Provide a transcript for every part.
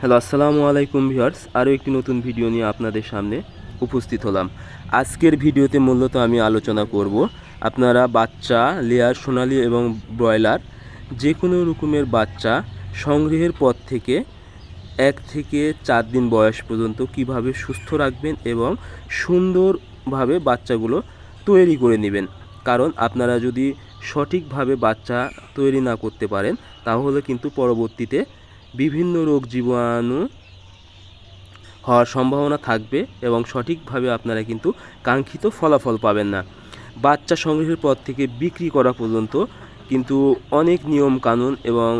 Hello, আসসালামু আলাইকুম viewers. আরও একটি নতুন ভিডিও নিয়ে আপনাদের সামনে উপস্থিত হলাম। আজকের ভিডিওতে মূলত আমি আলোচনা করব আপনারা বাচ্চা, লেয়ার, সোনালি এবং ব্রয়লার যে কোনো রকমের বাচ্চা সংগ্রহের পর থেকে এক থেকে চার দিন বয়স পর্যন্ত কীভাবে সুস্থ রাখবেন এবং সুন্দরভাবে বাচ্চাগুলো তৈরি করে নেবেন। কারণ আপনারা যদি সঠিকভাবে বাচ্চা তৈরি না করতে পারেন, তাহলে কিন্তু পরবর্তীতে বিভিন্ন রোগ জীবাণু হওয়ার সম্ভাবনা থাকবে এবং সঠিকভাবে আপনারা কিন্তু কাঙ্ক্ষিত ফলাফল পাবেন না। বাচ্চা সংগ্রহের পর থেকে বিক্রি করা পর্যন্ত কিন্তু অনেক নিয়ম কানুন এবং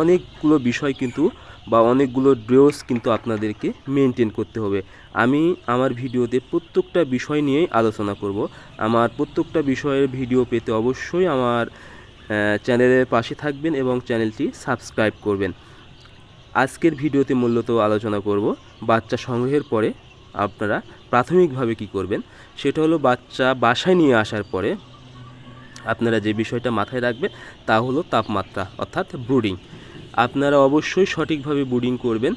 অনেকগুলো বিষয় কিন্তু বা অনেকগুলো ড্রেস কিন্তু আপনাদেরকে মেনটেন করতে হবে। আমি আমার ভিডিওতে প্রত্যেকটা বিষয় নিয়েই আলোচনা করব। আমার প্রত্যেকটা বিষয়ের ভিডিও পেতে অবশ্যই আমার চ্যানেলের পাশে থাকবেন এবং চ্যানেলটি সাবস্ক্রাইব করবেন। আজকের ভিডিওতে মূলত আলোচনা করব বাচ্চা সংগ্রহের পরে আপনারা প্রাথমিকভাবে কি করবেন, সেটা হলো বাচ্চা বাসায় নিয়ে আসার পরে আপনারা যে বিষয়টা মাথায় রাখবেন তা হলো তাপমাত্রা, অর্থাৎ ব্রুডিং। আপনারা অবশ্যই সঠিকভাবে ব্রুডিং করবেন।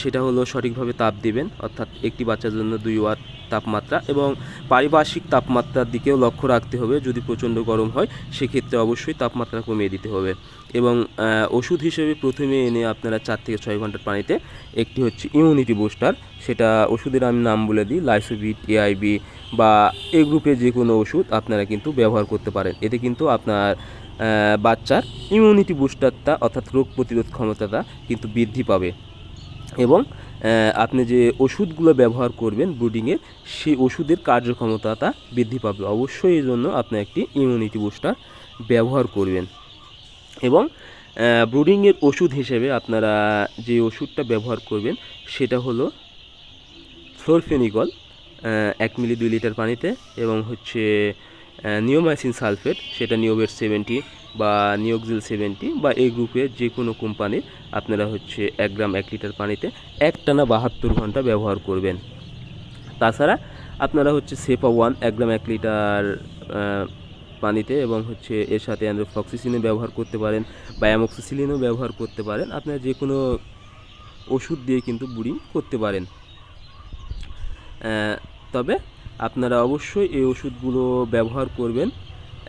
সেটা হলো সঠিকভাবে তাপ দিবেন, অর্থাৎ একটি বাচ্চার জন্য দুই ওয়াট তাপমাত্রা এবং পারিপার্শ্বিক তাপমাত্রার দিকেও লক্ষ্য রাখতে হবে, যদি প্রচণ্ড গরম হয়, সেক্ষেত্রে অবশ্যই তাপমাত্রা কমিয়ে দিতে হবে এবং ওষুধ হিসেবে প্রথমে এনে আপনারা চার থেকে ছয় ঘণ্টার পানিতে একটি হচ্ছে ইমিউনিটি বুস্টার সেটা ওষুধের আমি নাম বলে দিই লাইসোভিট এআইবি বা এ গ্রুপের যে কোনো ওষুধ আপনারা কিন্তু ব্যবহার করতে পারেন। এতে কিন্তু আপনার বাচ্চার ইমিউনিটি বুস্টারটা অর্থাৎ রোগ প্রতিরোধ ক্ষমতাটা কিন্তু বৃদ্ধি পাবে। এবং আপনি যে ওষুধগুলো ব্যবহার করবেন ব্রুডিংয়ে সেই ওষুধের কার্যক্ষমতাটা বৃদ্ধি পাবে। অবশ্যই এই জন্য আপনি একটি ইমিউনিটি বুস্টার ব্যবহার করবেন। এবং ব্রুডিংয়ের ওষুধ হিসেবে আপনারা যে ওষুধটা ব্যবহার করবেন, সেটা হলো ফ্লোরফেনিকল এক মিলি দুই লিটার পানিতে এবং হচ্ছে নিওমাইসিন সালফেট, সেটা নিওবেট সেভেন্টি বা নিওক্সিল সেভেন্টি বা এই গ্রুপের যে কোনো কোম্পানির আপনারা হচ্ছে এক গ্রাম এক লিটার পানিতে একটানা বাহাত্তর ঘণ্টা ব্যবহার করবেন। তাছাড়া আপনারা হচ্ছে সেপা ওয়ান এক গ্রাম এক লিটার পানিতে এবং হচ্ছে এর সাথে অ্যান্ড্রোফ্লক্সিসিনও ব্যবহার করতে পারেন বা অ্যামোক্সিসিলিনও ব্যবহার করতে পারেন। আপনারা যে কোনো ওষুধ দিয়ে কিন্তু বুড়িং করতে পারেন। তবে আপনারা অবশ্যই এই ওষুধগুলো ব্যবহার করবেন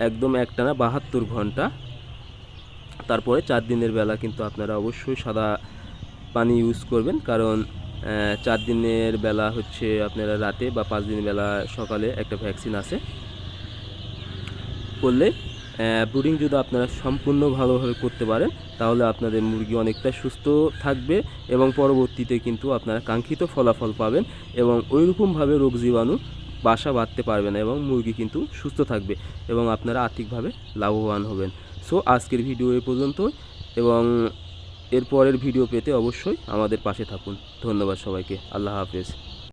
একদম একটানা বাহাত্তর ঘণ্টা। তারপরে চার দিনের বেলা কিন্তু আপনারা অবশ্যই সাদা পানি ইউজ করবেন। কারণ চার দিনের বেলা হচ্ছে আপনারা রাতে বা পাঁচ দিনের বেলা সকালে একটা ভ্যাকসিন আছে। করলে ব্রুডিং যদি আপনারা সম্পূর্ণ ভালোভাবে করতে পারেন, তাহলে আপনাদের মুরগি অনেকটা সুস্থ থাকবে এবং পরবর্তীতে কিন্তু আপনারা কাঙ্ক্ষিত ফলাফল পাবেন এবং ওইরকমভাবে রোগ জীবাণু বাসা বাঁধতে পারবে না এবং মুরগি কিন্তু সুস্থ থাকবে এবং আপনারা আর্থিকভাবে লাভবান হবেন। সো আজকের ভিডিও এ পর্যন্ত এবং এরপরের ভিডিও পেতে অবশ্যই আমাদের পাশে থাকুন। ধন্যবাদ সবাইকে। আল্লাহ হাফেজ।